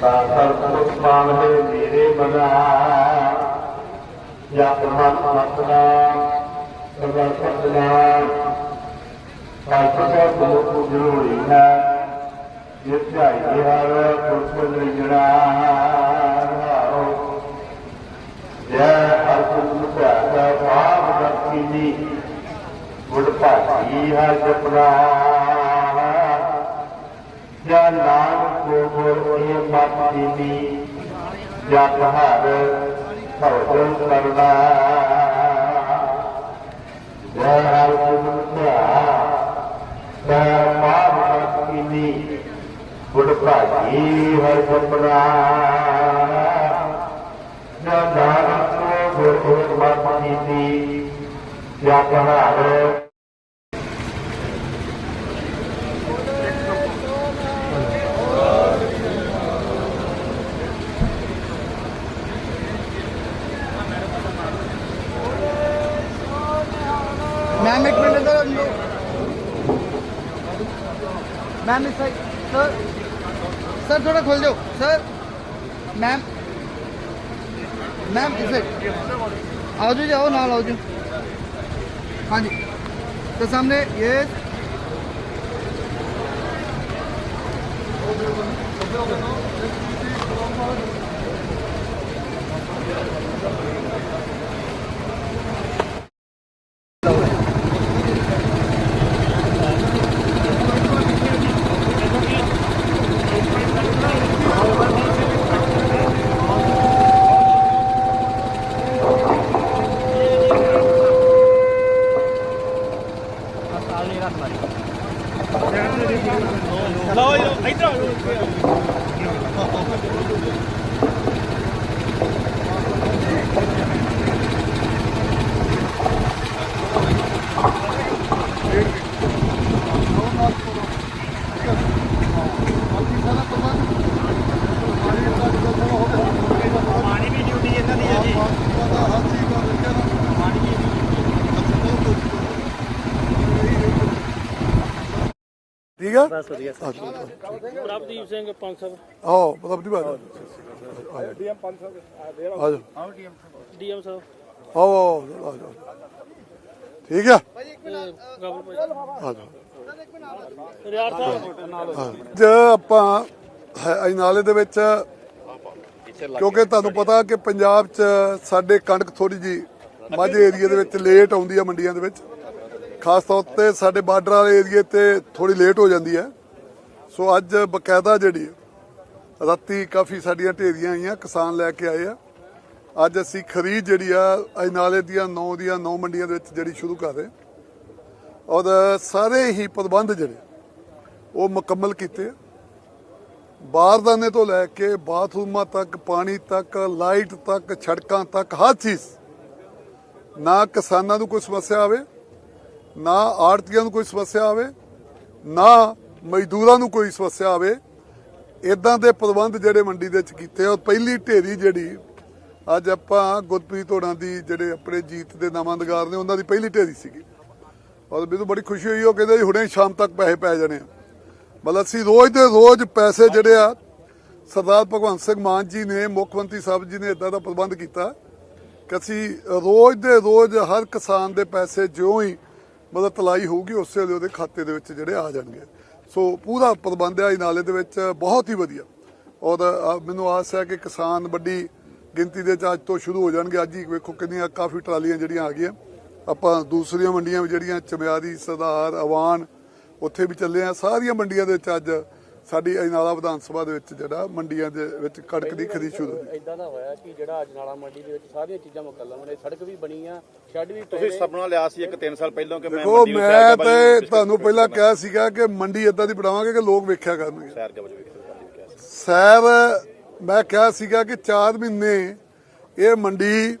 Saucer ਪੁਸਮਾਨ ਮੇਰੇ ਬਣਾ ਜਾਂ ਪਰਮਾਤਮਾ ਸਦਾ ਸਦਾ ਸਦਾ ਸਾਸਰ ਬਹੁਤ ਜ਼ਰੂਰੀ ਹੈ ਇਹ ਧਿਆਈ ਹਰ ਪੁਰਖ ਲਿਜਣਾ ਜੈ ਅਰਜੁਨ ਭਿਆਸਾ ਪਾਪ ਦਰਸ਼ੀਨੀ ਗੁੜ ਭਾਗੀ ਹਰ ਜਪਨਾ। ਜਾਂ ਨਾਮ ਕੋ ਗੁਰ ਇਹ ਮਤ ਦੀਨੀ ਜਾਂ ਕਹਾਰ ਭਵਨ ਕਰਨਾ। ਜੈ ਅਰਜੁਨ ਭਿਆਸਾ ਪਾਪ ਦਰਸ਼ੀਨੀ ਗੁੜ ਭਾਗੀ ਹਰ ਜਪਨਾ। ਜਾਂ ਨਾਮ ਕੋ ਇਹ ਮਤ ਦੀਨੀ ਜਾਂ ਕਹਾਰ मैम एक मिनट इधर लो मैम इस साइड सर सर थोड़ा खोल दो सर मैम मैम इस साइड आओ जी जाओ ना आओ जी हाँ जी तो सामने ये ਪਾਣੀ Thank you. ਠੀਕ ਆ? ਬਸ ਵਧੀਆ ਪ੍ਰਭਦੀਪ ਸਿੰਘ ਸਾਹਿਬ ਆਓ ਪਤਾ ਦੀ ਬਾਤ ਡੀਐਮ 500 ਆ ਜਾਓ ਡੀਐਮ ਸਾਹਿਬ ਆਓ ਆਓ ਆ ਜਾਓ ਠੀਕ ਆ? ਭਾਈ ਆ ਜਾਓ ਰਿਆੜ ਸਾਹਿਬ। ਅੱਜ ਆਪਾਂ ਅੱਜ ਨਾਲੇ ਦੇ ਵਿੱਚ ਕਿਉਂਕਿ ਤੁਹਾਨੂੰ ਪਤਾ ਕਿ ਪੰਜਾਬ 'ਚ ਸਾਡੇ ਕਣਕ ਥੋੜੀ ਜੀ ਮਾਝੇ ਏਰੀਆ ਦੇ ਵਿੱਚ ਲੇਟ ਆਉਂਦੀ ਆ ਮੰਡੀਆਂ ਦੇ ਵਿੱਚ। ਖਾਸ ਤੌਰ ਤੇ ਸਾਡੇ ਬਾਰਡਰ ਵਾਲੇ ਏਰੀਏ ਤੇ ਥੋੜੀ ਲੇਟ ਹੋ ਜਾਂਦੀ ਹੈ। ਸੋ ਅੱਜ ਬਕਾਇਦਾ ਜਿਹੜੀ ਰਾਤੀ ਕਾਫੀ ਸਾਡੀਆਂ ਢੇਰੀਆਂ ਆਈਆਂ, ਕਿਸਾਨ ਲੈ ਕੇ ਆਏ ਆ। ਅੱਜ ਅਸੀਂ ਖਰੀਦ ਜਿਹੜੀ ਆ, ਅੱਜ ਦੀਆਂ 9 ਦੀਆਂ 9 ਮੰਡੀਆਂ ਦੇ ਵਿੱਚ ਜਿਹੜੀ ਸ਼ੁਰੂ ਕਰ ਰਹੇ। ਔਰ ਸਾਰੇ ਹੀ ਪ੍ਰਬੰਧ ਜਿਹੜੇ, ਉਹ ਮੁਕੰਮਲ ਕੀਤੇ ਆ। ਬਾਰਦਾਨੇ ਤੋਂ ਲੈ ਕੇ ਬਾਥਰੂਮਾਂ ਤੱਕ, ਪਾਣੀ ਤੱਕ, ਲਾਈਟ ਤੱਕ ਛੜਕਾਂ ਤੱਕ, ਹਰ ਚੀਜ਼। ਨਾ ਕਿਸਾਨਾਂ ਨੂੰ ਕੋਈ ਸਮੱਸਿਆ ਆਵੇ ਨਾ ਆੜਤੀਆਂ ਨੂੰ ਕੋਈ ਸਮੱਸਿਆ ਆਵੇ, ਨਾ ਮਜ਼ਦੂਰਾਂ ਨੂੰ ਕੋਈ ਸਮੱਸਿਆ ਆਵੇ ਇਦਾਂ ਦੇ ਪ੍ਰਬੰਧ ਜਿਹੜੇ ਮੰਡੀ ਦੇ ਵਿੱਚ ਕੀਤੇ ਔਰ ਪਹਿਲੀ ਢੇਰੀ ਜਿਹੜੀ, ਅੱਜ ਆਪਾਂ ਗੁਰਪ੍ਰੀਤ ਹੋਣਾ ਦੀ ਜਿਹੜੇ ਆਪਣੇ ਜੀਤ ਦੇ ਨਵਾਂਦਗਾਰ ਨੇ, ਉਹਨਾਂ ਦੀ ਪਹਿਲੀ ਢੇਰੀ ਸੀਗੀ। ਔਰ ਮੈਨੂੰ ਬੜੀ ਖੁਸ਼ੀ ਹੋਈ, ਉਹ ਕਹਿੰਦੇ ਜੀ ਹੁਣੇ ਸ਼ਾਮ ਤੱਕ ਪੈਸੇ ਪੈ ਜਾਣੇ ਆ। ਮਤਲਬ ਅਸੀਂ ਰੋਜ਼ ਦੇ ਰੋਜ਼ ਪੈਸੇ ਜਿਹੜੇ ਆ, ਸਰਦਾਰ ਭਗਵੰਤ ਸਿੰਘ ਮਾਨ ਜੀ ਨੇ, ਮੁੱਖ ਮੰਤਰੀ ਸਾਹਿਬ ਜੀ ਨੇ ਇਦਾਂ ਦਾ ਪ੍ਰਬੰਧ ਕੀਤਾ ਕਿ ਅਸੀਂ ਰੋਜ਼ ਦੇ ਰੋਜ਼ ਹਰ ਕਿਸਾਨ ਦੇ ਪੈਸੇ ਜਿਉਂ ਹੀ ਮਤਲਬ ਤਲਾਈ ਹੋਊਗੀ, ਉਸੇ ਵੇਲੇ ਉਹਦੇ ਖਾਤੇ ਦੇ ਵਿੱਚ ਜਿਹੜੇ ਆ ਜਾਣਗੇ। ਸੋ ਪੂਰਾ ਪ੍ਰਬੰਧ ਹੈ ਇਹ ਨਾਲੇ ਦੇ ਵਿੱਚ ਬਹੁਤ ਹੀ ਵਧੀਆ। ਔਰ ਮੈਨੂੰ ਆਸ ਹੈ ਕਿ ਕਿਸਾਨ ਵੱਡੀ ਗਿਣਤੀ ਦੇ ਵਿੱਚ ਅੱਜ ਤੋਂ ਸ਼ੁਰੂ ਹੋ ਜਾਣਗੇ। ਅੱਜ ਹੀ ਵੇਖੋ ਕਿੰਨੀਆਂ, ਕਾਫੀ ਟਰਾਲੀਆਂ ਜਿਹੜੀਆਂ ਆ ਗਈਆਂ। ਆਪਾਂ ਦੂਸਰੀਆਂ ਮੰਡੀਆਂ ਵੀ ਜਿਹੜੀਆਂ, ਚਮਿਆਰੀ, ਸਰਦਾਰ, ਅਵਾਨ, ਉੱਥੇ ਵੀ ਚੱਲੇ ਆ। ਸਾਰੀਆਂ ਮੰਡੀਆਂ ਦੇ ਵਿੱਚ ਅੱਜ ਸਾਡੀ ਅਜਨਾਲਾ ਵਿਧਾਨ ਸਭਾ ਦੇ ਵਿੱਚ ਜਿਹੜਾ ਮੰਡੀਆਂ ਦੇ ਵਿੱਚ ਕਣਕ ਦੀ ਖਰੀਦ ਸ਼ੁਰੂ ਹੋਈ। ਇਦਾਂ ਦਾ ਹੋਇਆ ਕਿ ਜਿਹੜਾ ਅੱਜ ਨਾਲਾ ਮੰਡੀ ਦੇ ਵਿੱਚ ਸਾਰੀਆਂ ਚੀਜ਼ਾਂ ਮੁਕੱਲਮ ਨੇ ਸੜਕ ਵੀ ਬਣੀ ਆ ਸ਼ੈੱਡ ਵੀ ਤੁਸੀਂ ਸੁਪਨਾ ਲਿਆ ਸੀ ਇੱਕ 3 ਸਾਲ ਪਹਿਲਾਂ ਕਿ ਮੈਂ ਦੇਖੋ ਮੰਡੀ ਨੂੰ ਮੈਂ ਤੇ ਤੁਹਾਨੂੰ ਪਹਿਲਾਂ ਕਿਹਾ ਸੀਗਾ ਕਿ ਮੰਡੀ ਇਦਾਂ ਦੀ ਬਣਾਵਾਂਗੇ ਕਿ ਲੋਕ ਵੇਖਿਆ ਕਰਨਗੇ। ਸੈਰ ਮੈਂ ਕਿਹਾ ਸੀਗਾ ਕਿ 4 ਮਹੀਨੇ ਇਹ ਮੰਡੀ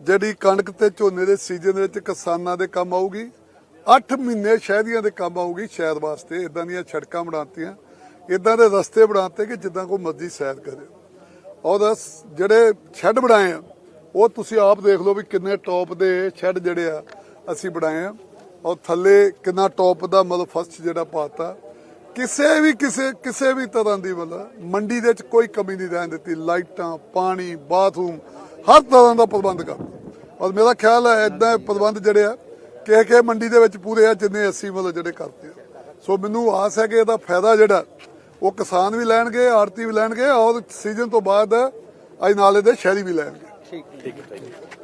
ਜਿਹੜੀ ਕਣਕ ਤੇ ਝੋਨੇ ਦੇ ਸੀਜ਼ਨ ਦੇ ਵਿੱਚ ਕਿਸਾਨਾਂ ਦੇ ਕੰਮ ਆਊਗੀ 8 ਮਹੀਨੇ ਸ਼ਹਿਰੀਆਂ ਦੇ ਕੰਮ ਆਊਗੀ ਸ਼ਹਿਰ ਵਾਸਤੇ ਇਦਾਂ ਦੀਆਂ ਛੜਕਾਂ ਬਣਾਤੀਆਂ। ਇਦਾਂ ਦੇ ਰਸਤੇ ਬਣਾਤੇ ਕਿ ਜਿੱਦਾਂ ਕੋਈ ਮਰਜ਼ੀ ਸੈਰ ਕਰੇ। ਔਰ ਜਿਹੜੇ ਸ਼ੈੱਡ ਬਣਾਏ ਆ, ਉਹ ਤੁਸੀਂ ਆਪ ਦੇਖ ਲਓ ਵੀ ਕਿੰਨੇ ਟੌਪ ਦੇ ਸ਼ੈੱਡ ਜਿਹੜੇ ਆ, ਅਸੀਂ ਬਣਾਏ ਆ। ਔਰ ਥੱਲੇ ਕਿੰਨਾ ਟੌਪ ਦਾ ਮਤਲਬ ਫਸਟ ਜਿਹੜਾ ਪਾਤਾ। ਕਿਸੇ ਵੀ, ਕਿਸੇ ਕਿਸੇ ਵੀ ਤਰ੍ਹਾਂ ਦੀ ਮਤਲਬ ਮੰਡੀ ਦੇ ਵਿੱਚ ਕੋਈ ਕਮੀ ਨਹੀਂ ਰਹਿਣ ਦਿੱਤੀ। ਲਾਈਟਾਂ, ਪਾਣੀ, ਬਾਥਰੂਮ, ਹਰ ਤਰ੍ਹਾਂ ਦਾ ਪ੍ਰਬੰਧ ਕਰ ਔਰ ਮੇਰਾ ਖਿਆਲ ਹੈ ਇਦਾਂ ਪ੍ਰਬੰਧ ਜਿਹੜੇ ਆ ਕਿਸੇ ਕਿ ਮੰਡੀ ਦੇ ਵਿੱਚ ਪੂਰੇ ਆ ਜਿੰਨੇ ਅਸੀਂ ਮਤਲਬ ਜਿਹੜੇ ਕਰਦੇ ਆ। ਸੋ ਮੈਨੂੰ ਆਸ ਹੈ ਕਿ ਇਹਦਾ ਫਾਇਦਾ ਜਿਹੜਾ ਉਹ ਕਿਸਾਨ ਵੀ ਲੈਣਗੇ ਆੜਤੀ ਵੀ ਲੈਣਗੇ ਔਰ ਸੀਜ਼ਨ ਤੋਂ ਬਾਅਦ ਅਜਨਾਲੇ ਦੇ ਸ਼ਹਿਰੀ ਵੀ ਲੈਣਗੇ। ਠੀਕ ਹੈ।